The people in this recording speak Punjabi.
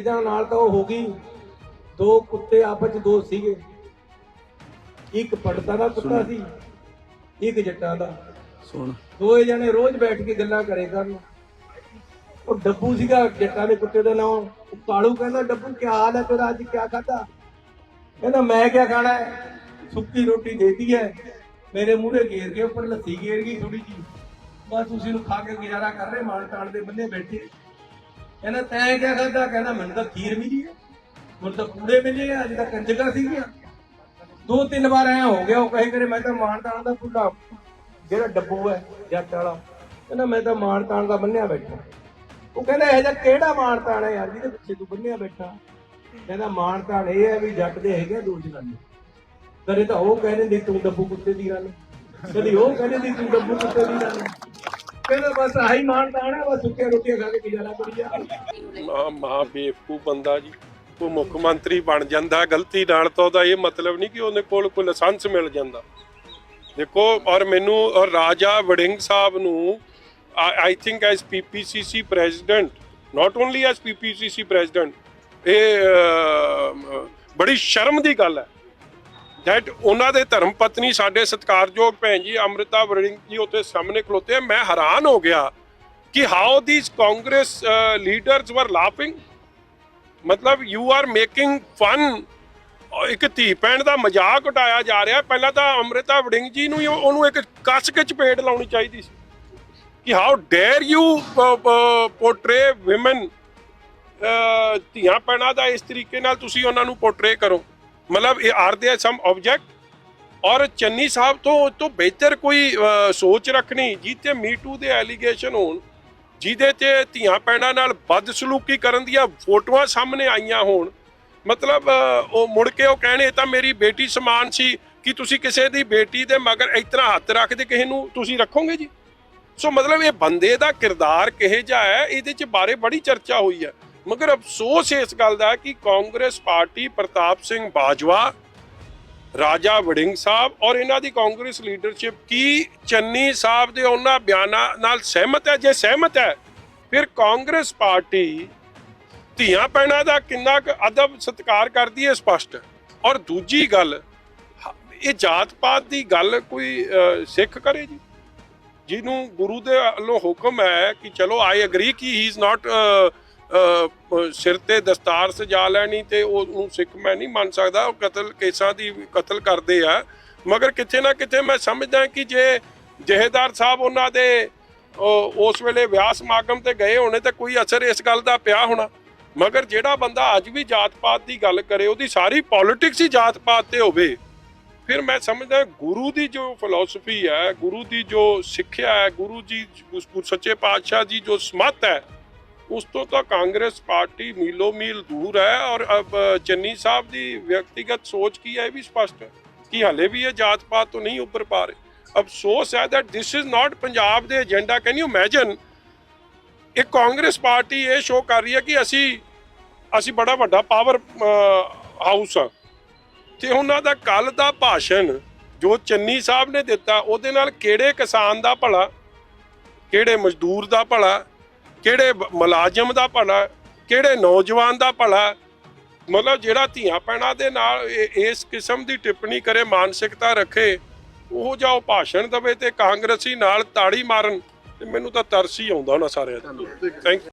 ਇਹਦਾ ਨਾਲ ਤਾਂ ਉਹ ਹੋ ਗਈ। ਦੋ ਕੁੱਤੇ ਆਪਸ ਚ ਦੋ ਸੀਗੇ। ਇੱਕ ਪੜਦਾ ਦਾ ਕੁੱਤਾ ਸੀ ਇੱਕ ਜੱਟਾਂ ਦਾ। ਸੁਣ। ਦੋਏ ਜਣੇ ਰੋਜ਼ ਬੈਠ ਕੇ ਗੱਲਾਂ ਕਰੇ ਕਰਨ। ਉਹ ਡੱਬੂ ਸੀਗਾ ਜੱਟਾਂ ਦੇ ਕੁੱਤੇ ਦਾ ਨਾਮ ਕਾਲੂ ਕਹਿੰਦਾ ਡੱਬੂ ਕੀ ਹਾਲ ਹੈ ਤੇਰਾ? ਅੱਜ ਕੀ ਖਾਦਾ ਕਹਿੰਦਾ ਮੈਂ ਕੀ ਖਾਣਾ ਹੈ? ਸੁੱਕੀ ਰੋਟੀ ਦੇਤੀ ਹੈ। ਮੇਰੇ ਮੂਹਰੇ ਘੇਰ ਕੇ ਉੱਪਰ ਲੱਸੀ ਘੇਰ ਗਈ ਥੋੜੀ ਜੀ ਬਸ ਤੁਸੀਂ ਨੂੰ ਖਾ ਕੇ ਗੁਜ਼ਾਰਾ ਕਰ ਰਹੇ ਮਾਨ ਤਾਣ ਦੇ ਬੰਨੇ ਬੈਠੇ। ਕਹਿੰਦਾ ਤੈਂ ਕੀ ਖਾਦਾ ਕਹਿੰਦਾ ਮੈਨੂੰ ਤਾਂ ਖੀਰ ਮਿਲੀ ਹੈ ਮੈਨੂੰ ਤਾਂ ਕੂੜੇ ਮਿਲੇ ਆ, ਅੱਜ ਤਾਂ ਕੰਜਕਾਂ ਸੀਗੀਆਂ। ਦੋ ਤਿੰਨ ਵਾਰ ਐ ਹੋ ਗਿਆ, ਉਹ ਕਹੇ ਕਰੇ ਮੈਂ ਤਾਂ ਮਾਨ ਤਾਣ ਦਾ ਭੁੱਲਾ ਜਿਹੜਾ ਡੱਬੂ ਹੈ, ਜੱਟ ਵਾਲਾ, ਕਹਿੰਦਾ ਮੈਂ ਤਾਂ ਮਾਨ ਤਾਣ ਦਾ ਬੰਨਿਆ ਬੈਠਾ। ਉਹ ਕਹਿੰਦਾ ਇਹ ਜਿਹਾ ਕਿਹੜਾ ਮਾਨ ਤਾਣ ਹੈ ਯਾਰ, ਜਿਹਦੇ ਪਿੱਛੇ ਤੂੰ ਬੰਨਿਆ ਬੈਠਾ। ਕਹਿੰਦਾ ਮਾਨ ਤਾਣ ਇਹ ਹੈ ਵੀ ਜੱਟ ਦੇ ਹੈਗੇ ਆ ਦੋ ਜਨਾਨੀ। ਕਦੇ ਤਾਂ ਉਹ ਕਹਿੰਦੇ ਦੀ ਤੂੰ ਡੱਬੂ ਕੁੱਤੇ ਦੀ ਗੱਲ ਕਦੀ ਉਹ ਕਹਿੰਦੇ ਦੀ ਤੂੰ ਡੱਬੂ ਕੁੱਤੇ ਦੀ ਗੱਲ ਕਹਿੰਦਾ ਬਸ ਆਹੀ ਮਾਨ ਤਾਣ ਹੈ ਬਸ ਸੁੱਕੇ ਰੋਟੀਆਂ ਖਾ ਕੇ ਗੁਜ਼ਾਰਾ ਕਰੀ ਜਾ ਮਾਂ ਮਾਂ ਬੇਵਕੂਫ ਬੰਦਾ ਜੀ, ਉਹ ਮੁੱਖ ਮੰਤਰੀ ਬਣ ਜਾਂਦਾ, ਗਲਤੀ ਨਾਲ ਤਾਂ ਉਹਦਾ ਇਹ ਮਤਲਬ ਨਹੀਂ ਕਿ ਉਹਦੇ ਕੋਲ ਕੋਈ ਲਾਇਸੈਂਸ ਮਿਲ ਜਾਂਦਾ। ਦੇਖੋ, ਔਰ ਮੈਨੂੰ, ਔਰ ਰਾਜਾ ਵੜਿੰਗ ਸਾਹਿਬ ਨੂੰ, I think as PPCC president not only as PPCC president, ਇਹ ਬੜੀ ਸ਼ਰਮ ਦੀ ਗੱਲ ਹੈ। That ਉਹਨਾਂ ਦੇ ਧਰਮ ਪਤਨੀ ਸਾਡੇ ਸਤਿਕਾਰਯੋਗ ਭੈਣ ਜੀ ਅੰਮ੍ਰਿਤਾ ਵੜਿੰਗ ਜੀ ਉੱਥੇ ਸਾਹਮਣੇ ਖਲੋਤੇ ਆ। ਮੈਂ ਹੈਰਾਨ ਹੋ ਗਿਆ ਕਿ how these Congress leaders were laughing ਮਤਲਬ ਯੂ ਆਰ ਮੇਕਿੰਗ ਫਨ ਇੱਕ ਧੀ ਭੈਣ ਦਾ ਮਜ਼ਾਕ ਉਡਾਇਆ ਜਾ ਰਿਹਾ। ਪਹਿਲਾਂ ਤਾਂ ਅੰਮ੍ਰਿਤਾ ਵੜਿੰਗ ਜੀ ਨੂੰ ਉਹਨੂੰ ਇੱਕ ਕੱਸ ਕੇ ਚਪੇੜ ਲਾਉਣੀ ਚਾਹੀਦੀ ਸੀ। ਕਿ how dare you portray women ਧੀਆਂ ਭੈਣਾਂ ਦਾ ਇਸ ਤਰੀਕੇ ਨਾਲ ਤੁਸੀਂ ਉਹਨਾਂ ਨੂੰ ਪੋਰਟਰੇ ਕਰੋ। ਮਤਲਬ ਇਹ ਆਰ ਦੇ ਸਮ ਆਬਜੈਕਟ ਔਰ ਚੰਨੀ ਸਾਹਿਬ ਤੋਂ ਤੋਂ ਬਿਹਤਰ ਕੋਈ ਸੋਚ ਰੱਖਣੀ ਜਿੱਤੇ ਮੀਟੂ ਦੇ ਐਲੀਗੇਸ਼ਨ ਹੋਣ, ਜਿਹਦੇ ਤੇ ਧੀਆਂ ਭੈਣਾਂ ਨਾਲ ਬਦਸਲੂਕੀ ਕਰਨ ਦੀਆਂ ਫੋਟੋਆਂ ਸਾਹਮਣੇ ਆਈਆਂ ਹੋਣ। ਮਤਲਬ ਉਹ ਮੁੜ ਕੇ ਉਹ ਕਹਿਣੇ ਤਾਂ ਮੇਰੀ ਬੇਟੀ ਸਮਾਨ ਸੀ, ਕਿ ਤੁਸੀਂ ਕਿਸੇ ਦੀ ਬੇਟੀ ਦੇ ਮਗਰ ਇਸ ਤਰ੍ਹਾਂ ਹੱਥ ਰੱਖਦੇ ਕਿਸੇ ਨੂੰ? ਤੁਸੀਂ ਰੱਖੋਗੇ ਜੀ? ਸੋ ਮਤਲਬ ਇਹ ਬੰਦੇ ਦਾ ਕਿਰਦਾਰ ਕਿਹੇ ਜਿਹਾ ਹੈ? ਇਹਦੇ ਚ ਬਾਰੇ ਬੜੀ ਚਰਚਾ ਹੋਈ ਹੈ। ਮਗਰ ਅਫਸੋਸ ਇਸ ਗੱਲ ਦਾ ਕਿ ਕਾਂਗਰਸ ਪਾਰਟੀ ਪ੍ਰਤਾਪ ਸਿੰਘ ਬਾਜਵਾ, ਰਾਜਾ ਵੜਿੰਗ ਸਾਹਿਬ ਔਰ ਇਹਨਾਂ ਦੀ ਕਾਂਗਰਸ ਲੀਡਰਸ਼ਿਪ ਕੀ ਚੰਨੀ ਸਾਹਿਬ ਦੇ ਉਹਨਾਂ ਬਿਆਨਾਂ ਨਾਲ ਸਹਿਮਤ ਹੈ? ਜੇ ਸਹਿਮਤ ਹੈ, ਫਿਰ ਕਾਂਗਰਸ ਪਾਰਟੀ ਧੀਆਂ ਪੈਣਾ ਦਾ ਕਿੰਨਾ ਕੁ ਅਦਬ ਸਤਿਕਾਰ ਕਰਦੀ ਹੈ ਸਪਸ਼ਟ। ਔਰ ਦੂਜੀ ਗੱਲ, ਇਹ ਜਾਤ ਪਾਤ ਦੀ ਗੱਲ ਕੋਈ ਸਿੱਖ ਕਰੇ ਜੀ? ਜਿਹਨੂੰ ਗੁਰੂ ਦੇ ਵੱਲੋਂ ਹੁਕਮ ਹੈ ਕਿ ਚਲੋ ਆਈ ਅਗਰੀ ਕਿ ਹੀ ਇਜ਼ ਨਾਟ ਸਿਰ ਤੇ ਦਸਤਾਰ ਸਜਾ ਲੈਣੀ ਤੇ ਉਹ ਨੂੰ ਸਿੱਖ ਮੈਂ ਨਹੀਂ ਮੰਨ ਸਕਦਾ, ਉਹ ਕਤਲ ਕੇਸਾਂ ਦੀ ਕਤਲ ਕਰਦੇ ਆ। ਮਗਰ ਕਿਤੇ ਨਾ ਕਿਤੇ ਮੈਂ ਸਮਝਦਾ ਕਿ ਜੇ ਜਹੇਦਾਰ ਸਾਹਿਬ ਉਹਨਾਂ ਦੇ ਉਸ ਵੇਲੇ ਵਿਆਹ ਸਮਾਗਮ ਤੇ ਗਏ ਹੋਣੇ ਤੇ ਕੋਈ ਅਸਰ ਇਸ ਗੱਲ ਦਾ ਪਿਆ ਹੋਣਾ। ਮਗਰ ਜਿਹੜਾ ਬੰਦਾ ਅੱਜ ਵੀ ਜਾਤ ਪਾਤ ਦੀ ਗੱਲ ਕਰੇ, ਉਹਦੀ ਸਾਰੀ ਪੋਲਿਟਿਕਸ ਹੀ ਜਾਤ ਪਾਤ ਤੇ ਹੋਵੇ, ਫਿਰ ਮੈਂ ਸਮਝਦਾ ਗੁਰੂ ਦੀ ਜੋ ਫਿਲਾਸਫੀ ਹੈ, ਗੁਰੂ ਦੀ ਜੋ ਸਿੱਖਿਆ ਹੈ, ਗੁਰੂ ਜੀ ਸੱਚੇ ਪਾਤਸ਼ਾਹ ਦੀ ਜੋ ਸਮਤ ਹੈ ਉਸ ਤੋਂ ਤਾਂ ਕਾਂਗਰਸ ਪਾਰਟੀ ਮੀਲੋ ਮੀਲ ਦੂਰ ਹੈ ਔਰ ਅਬ ਚੰਨੀ ਸਾਹਿਬ ਦੀ ਵਿਅਕਤੀਗਤ ਸੋਚ ਕੀ ਹੈ ਇਹ ਵੀ ਸਪਸ਼ਟ ਹੈ ਕਿ ਹਲੇ ਵੀ ਇਹ ਜਾਤ ਪਾਤ ਤੋਂ ਨਹੀਂ ਉੱਪਰ ਪਾ ਰਹੇ। ਅਫਸੋਸ ਹੈ that this is not Punjab ਦੇ ਏਜੰਡਾ ਕੈਨ ਯੂ ਇਮੇਜਿਨ ਇਹ ਕਾਂਗਰਸ ਪਾਰਟੀ ਇਹ ਸ਼ੋਅ ਕਰ ਰਹੀ ਹੈ ਕਿ ਅਸੀਂ ਅਸੀਂ ਬੜਾ ਵੱਡਾ ਪਾਵਰ ਹਾਊਸ ਆ ਤੇ ਉਹਨਾਂ ਦਾ ਕੱਲ ਦਾ ਭਾਸ਼ਣ ਜੋ ਚੰਨੀ ਸਾਹਿਬ ਨੇ ਦਿੱਤਾ, ਉਹਦੇ ਨਾਲ ਕਿਹੜੇ ਕਿਸਾਨ ਦਾ ਭਲਾ, ਕਿਹੜੇ ਮਜ਼ਦੂਰ ਦਾ ਭਲਾ ਕਿਹੜੇ ਮੁਲਾਜ਼ਮ ਦਾ ਭਲਾ ਕਿਹੜੇ ਨੌਜਵਾਨ ਦਾ ਭਲਾ ਮਤਲਬ ਜਿਹੜਾ ਧੀਆਂ ਪੈਣਾ ਦੇ ਨਾਲ ਇਸ ਕਿਸਮ ਦੀ ਟਿੱਪਣੀ ਕਰੇ ਮਾਨਸਿਕਤਾ ਰੱਖੇ ਉਹ ਜਾ ਉਹ ਭਾਸ਼ਣ ਦਵੇ ਤੇ ਕਾਂਗਰਸੀ ਨਾਲ ਤਾੜੀ ਮਾਰਨ ਤੇ ਮੈਨੂੰ ਤਾਂ ਤਰਸ ਹੀ ਆਉਂਦਾ ਉਹਨਾਂ ਸਾਰਿਆਂ ਦਾ ਥੈਂਕ